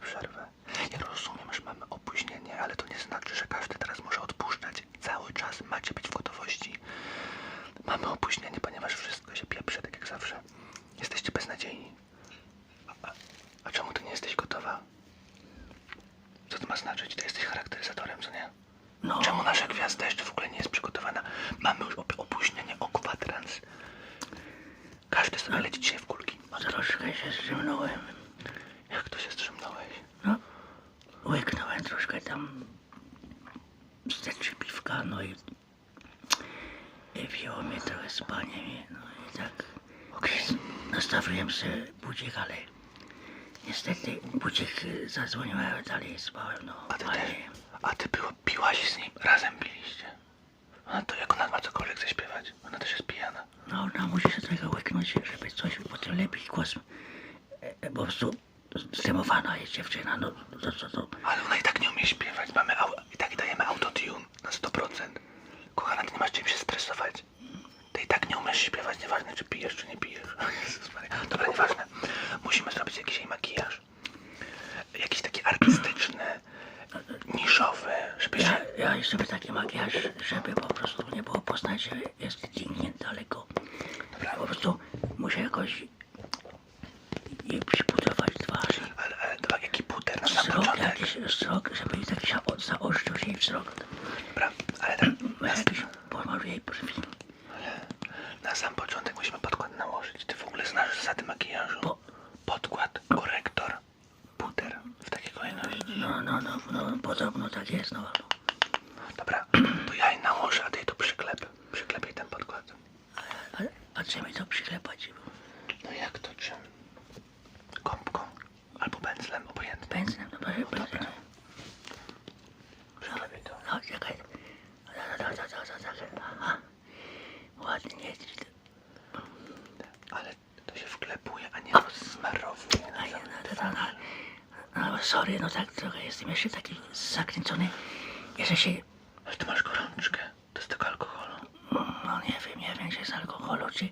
na przerwę. Ja rozumiem, że mamy opóźnienie, ale to nie znaczy, że każdy teraz może odpuszczać. Cały czas macie być w gotowości. Mamy opóźnienie, ponieważ wszystko się pieprzy, tak jak zawsze. Jesteście beznadziejni. A, a, a czemu ty nie jesteś gotowa? Co to ma znaczyć? Ty jesteś charakteryzatorem, co nie? No, Czemu nasza gwiazda jeszcze w ogóle nie jest przygotowana? Mamy już op- opóźnienie o kwadrans. Każdy sobie leci dzisiaj w kulki. troszkę się zrzymnąłem. Jak to się strzymnąłeś? No, łyknąłem trzy piwka, no i, wzięło mnie trochę spanie, no i tak Okej. nastawiłem sobie budzik, ale niestety budzik zadzwonił, a dalej spałem, no, A ty też? fajnie. A ty było, piłaś z nim? Razem piliście? A to jak ona ma cokolwiek zaśpiewać? Ona też jest pijana. No, ona musi się trochę łyknąć, żeby coś potem lepiej głos, e, e, po prostu zdemowana jest dziewczyna, no, to, to, to, Ale ona i tak nie umie śpiewać. Mamy au- i tak dajemy autotune na 100%. Kochana, ty nie masz czym się stresować. Ty i tak nie umiesz śpiewać, nieważne czy pijesz, czy nie pijesz. Jezus Maria. Dobra, nieważne. Musimy zrobić jakiś jej makijaż. Jakiś taki artystyczny, niszowy, żeby się... Ja, ja jeszcze by taki makijaż, żeby po prostu nie było poznać, że jest dźgnięty daleko. Dobra. Po prostu muszę jakoś jej przypudrować twarz. i Ale, ale dobra, jaki puder na sam Wzrok, początek. jakiś wzrok, żeby tak się od- zaostrzył się jej wzrok. Dobra, ale tak, Ja na, jakiś pomaluję jej brwi. na sam początek musimy podkład nałożyć. Ty w ogóle znasz zasady makijażu? Po- Podkład, korektor, puder w takiej kolejności. No, no, no, no, podobno tak jest, no. Dobra, to ja jej nałożę, a ty jej to przyklep. Przyklep jej ten podkład. A, a czym mi to przyklepać? No jak to czym? Gąbką albo pędzlem, obojętnie. Pędzlem, no może pędzlem. Przyklep jej to. No, czekaj. Tak, tak, tak, tak, tak. Aha. Ładnie jest. Ale to się wklepuje, a nie rozsmarowuje. A ja, no, no, no, no, no tak trochę jestem jeszcze taki zakręcony. Jeszcze się, Ale ty masz gorączkę. To z tego alkoholu. no nie wiem, nie wiem, czy z alkoholu, czy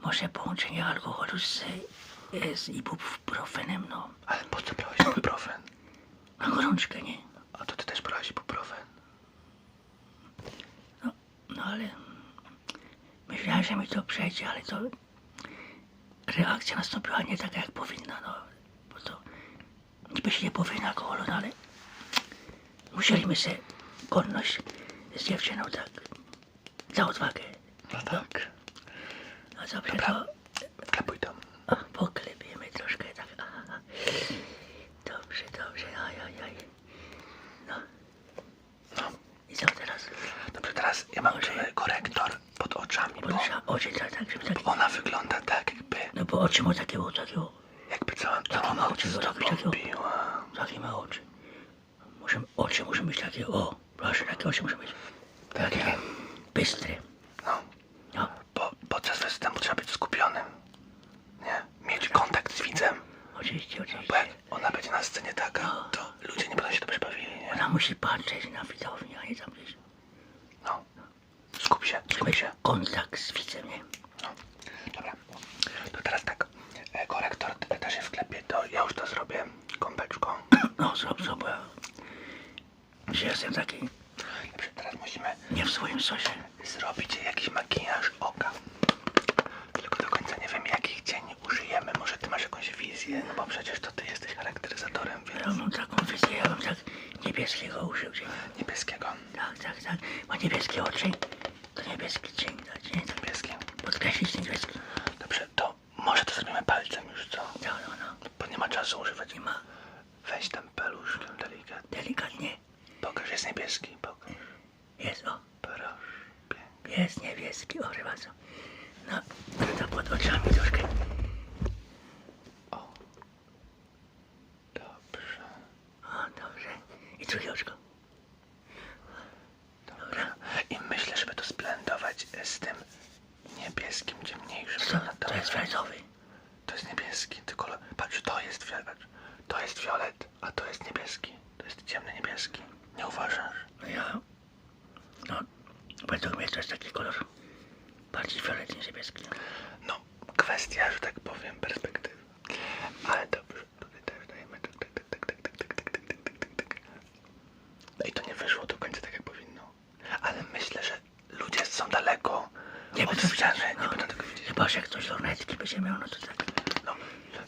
może połączenie alkoholu z, z ibuprofenem, no. Ale po co brałeś ibuprofen? Na gorączkę, nie? A to ty też brałeś ibuprofen. No, no ale myślałem, że mi to przejdzie, ale to reakcja nastąpiła nie taka, jak powinna, no. Bo niby się nie powinno alkoholu, no ale musieliśmy sobie godność z dziewczyną, tak, za odwagę. No tak. No dobrze, Dobra. to Wklepuj to. o, poklepiemy troszkę, tak. Aha. Dobrze, dobrze, aj, aj, aj. No. No. I co teraz? Dobrze, teraz ja mam Może- tutaj korektor pod oczami, bo oczy, tak, żeby tak, ona wygląda tak, jakby, no bo oczy ma takie, takie, o, jakby całą, Takie całą ma noc oczy, z takie, tobą takie, o. piła. takie ma oczy. Muszę, oczy muszą być takie, o, proszę, takie oczy muszą być. Takie bystre. No, No, bo podczas występu trzeba być skupionym. Nie? Mieć kontakt z widzem. oczywiście, Bo oczywiście. jak ona będzie na scenie taka, to ludzie nie będą się dobrze bawili, nie? Ona musi patrzeć na widownię, a nie tam gdzieś. No. Skup się, skup się. kontakt z widzem, nie? No. Dobra. To teraz tak. E, Korektor t- też się wklepie, to ja już to zrobię gąbeczką. No, zrób, zrób, bo ja... Że jestem taki Dobrze, teraz musimy nie w swoim sosie. zrobić jakiś makijaż oka. Tylko do końca nie wiem jakich cieni użyjemy. Może ty masz jakąś wizję, no bo przecież to ty jesteś charakteryzatorem, Ja więc mam taką wizję, ja bym tak niebieskiego użył cienia. niebieskiego. Tak, tak, tak. Ma niebieskie oczy, to niebieski cień dać, nie? Tak Niebieskie. podkreślić niebieski. Dobrze, to może to zrobimy palcem już, co? No, no, no. Bo nie ma czasu używać. Nie ma Weź ten peluszkiem delikatnie. delikatnie. Pokaż, jest niebieski. Pokaż. Jest, o, Proszę. Pięknie. jest niebieski, o, chyba co. No, to pod oczami troszkę. O. Dobrze. O, dobrze. Oczko. Dobra. I myślę, żeby to splendować z tym niebieskim, ciemniejszym. Co? prawda? To jest fioletowy. To jest niebieski, tylko patrz, to jest fiolet. To jest fiolet, a to jest niebieski. To jest ciemny niebieski. Nie uważasz? No ja... No, według mnie to jest taki kolor bardziej fiolet niż niebieski. No, kwestia, że tak powiem, perspektywy. No i to nie wyszło do końca tak, jak powinno. Ale myślę, że ludzie są daleko nie od ściany, nie będą tego widzieć. Chyba, że ktoś lornetki by się miał, no to tak. No,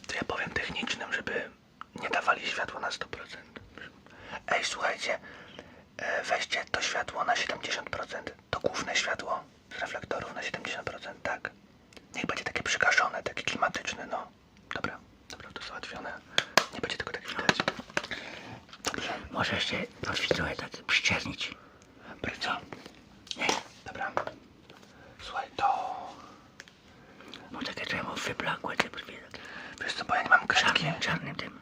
to ja powiem technicznym, żeby nie dawali światła na 100%. Ej, słuchajcie, e, weźcie to światło na 70%, to główne światło z reflektorów na 70%, tak. Niech będzie takie przygaszone, takie klimatyczne, no. Dobra, dobra, to załatwione. Może jeszcze rozwidłe tak przyczernić. bardzo. Nie, Dobra. Słuchaj, to... no takie trochę mu wyblakłe te brwi. Wiesz co, bo ja nie mam kredki. Czarnym, czarnym tym.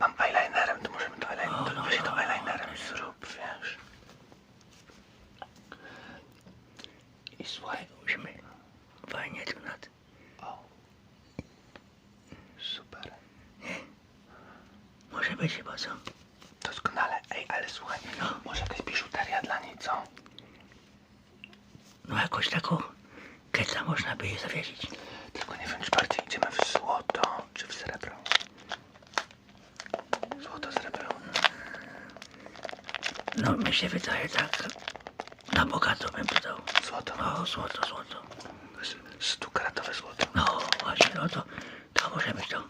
Mam eyelinerem, to możemy to, eyeliner, O, to no, weź to no, eyelinerem no. zrób, wiesz. I słuchaj, Musimy fajnie tu nad. o. Super. Może być chyba co? Doskonale. Ej, ale słuchaj, No. może jakaś co? No jakoś taką ketla można by je zawiesić. Tylko nie wiem, czy bardziej idziemy w złoto, czy w srebro. Złoto, srebro. No mi się wydaje tak. Na bogato bym dodał. Złoto. No złoto, złoto. Stukaratowe złoto. No właśnie, no to, to może być to.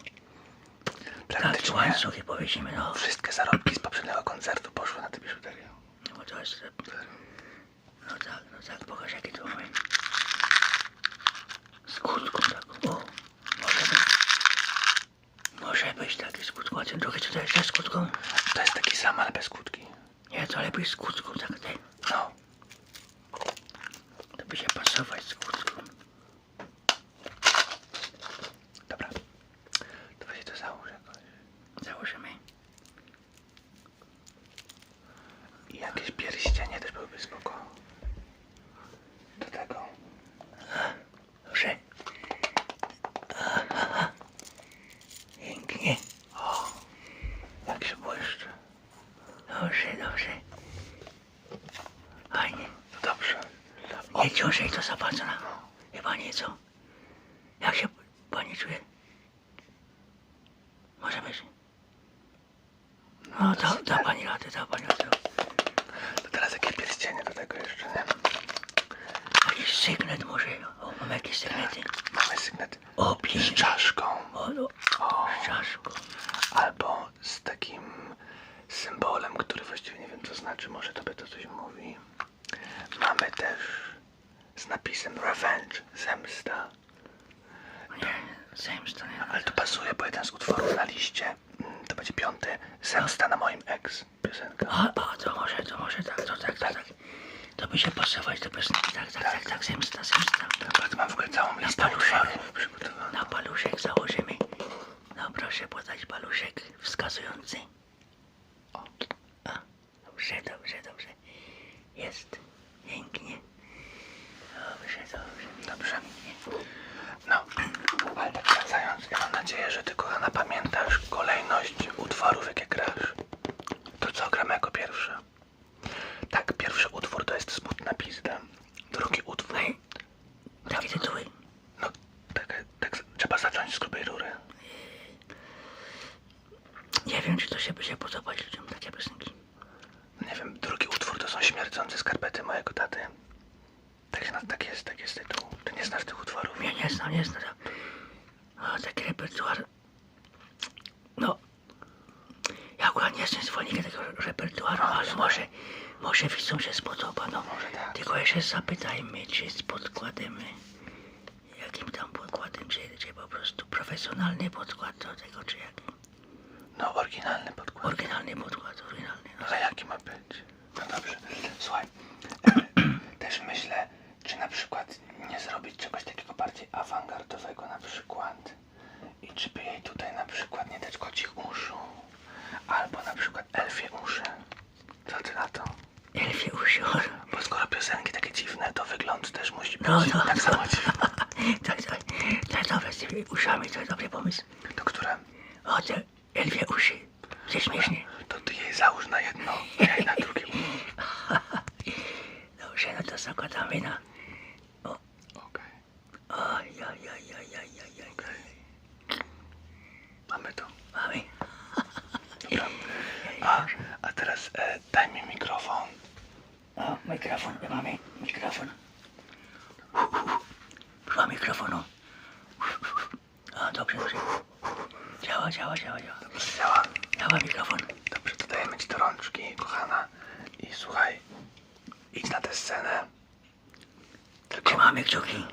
Tak, Praktycznie łańcuchy powiesimy, no. wszystkie zarobki z poprzedniego koncertu poszły na tę biżuterię. No jest... No tak, no tak, pokaż jaki to mamy. Skutką tak, o. Może być. Może być taki skutką, a ten drugi co to jest skutką? To jest taki sam, ale bez skutki. Nie, to lepiej skutką, tak, ten. No. To by się pasować skutką. Dobra. To weź to załóż jakoś. Założymy. I jakieś pierścienie też byłyby spoko. Do tego. Dobrze. Aha. Pięknie. Jak się błyszczy. Dobrze, dobrze. Fajnie. To dobrze. Ciążej to za bardzo na... Chyba nie, co? Jak się pani czuje? Może być. No, da, da pani radę, da pani radę. To teraz jakieś pierścienie do tego jeszcze, nie? Jakiś sygnet może. O, mamy jakieś sygnety. Mamy sygnet O, z pięknie. czaszką. O, no, O, z czaszką. albo z takim symbolem, który właściwie nie wiem co znaczy. Może tobie to coś mówi. Mamy też z napisem Revenge, zemsta. Nie, zemsta, nie. Ale to pasuje, bo jeden z utworów na liście, mm, to będzie piąty, Zemsta na moim ex, piosenka. A, a, to może, to może tak, to tak, tak, tak. To by się pasować do piosenki, tak, tak, tak, tak, zemsta, zemsta. Dobra, to mam w ogóle całą listę paluszek. utworów przygotowaną. Na paluszek założymy. No proszę podać paluszek wskazujący. O. A, dobrze, dobrze, dobrze. Jest. Pięknie. Dobrze, dobrze. Dobrze. No, ale tak wracając, ja mam nadzieję, że ty kochana pamiętasz kolejność utworów, jakie grasz. To co gramy jako pierwsze? Tak, pierwszy utwór to jest Smutna Pizda. Drugi utwór, Ej, takie tytuły. no tak, tak trzeba zacząć z grubej rury. Nie wiem, czy to się będzie podobać ludziom, takie piosenki. Nie wiem, drugi utwór to są Śmierdzące skarpety mojego taty. Tak, tak jest, tak jest tytuł. Ty nie znasz tych utworów? Ja nie znam, nie znam. A taki repertuar. No. Ja akurat nie jestem zwolennikiem tego repertuaru, ale może, może widzom się spodoba, no. Może tak. Tylko jeszcze zapytajmy, czy z podkładem, jakim tam podkładem, czy, czy po prostu profesjonalny podkład do tego, czy jaki? No, oryginalny podkład. Oryginalny podkład, oryginalny. No. Ale jaki ma być? No dobrze. Słuchaj, też myślę, na przykład nie zrobić czegoś takiego bardziej awangardowego na przykład. I czy by jej tutaj na przykład nie dać kocich uszu? Albo na przykład elfie uszy. Co ty na to? Elfie usior. Bo skoro piosenki takie dziwne, to wygląd też musi być No, no, tak no. samo dziwny. tak, tak, tak, dobre, z tymi uszami, to dobry pomysł. To które? O, te elfie uszy. To ty jej załóż na jedno, a ja jej na drugie. Dobrze, no to zakładamy na... Okej, Oj, oj, oj, oj, oj, oj, oj. mamy to. Mamy. Dobra. A, a teraz e, daj mi mikrofon. O, mikrofon, mamy mikrofon. Używa mikrofonu. Działa, działa, działa, działa. Dobrze działa. Działa mikrofon. Dobrze, to dajemy ci do rączki, kochana. I słuchaj, idź na tę scenę. Tylko Trzymamy kciuki.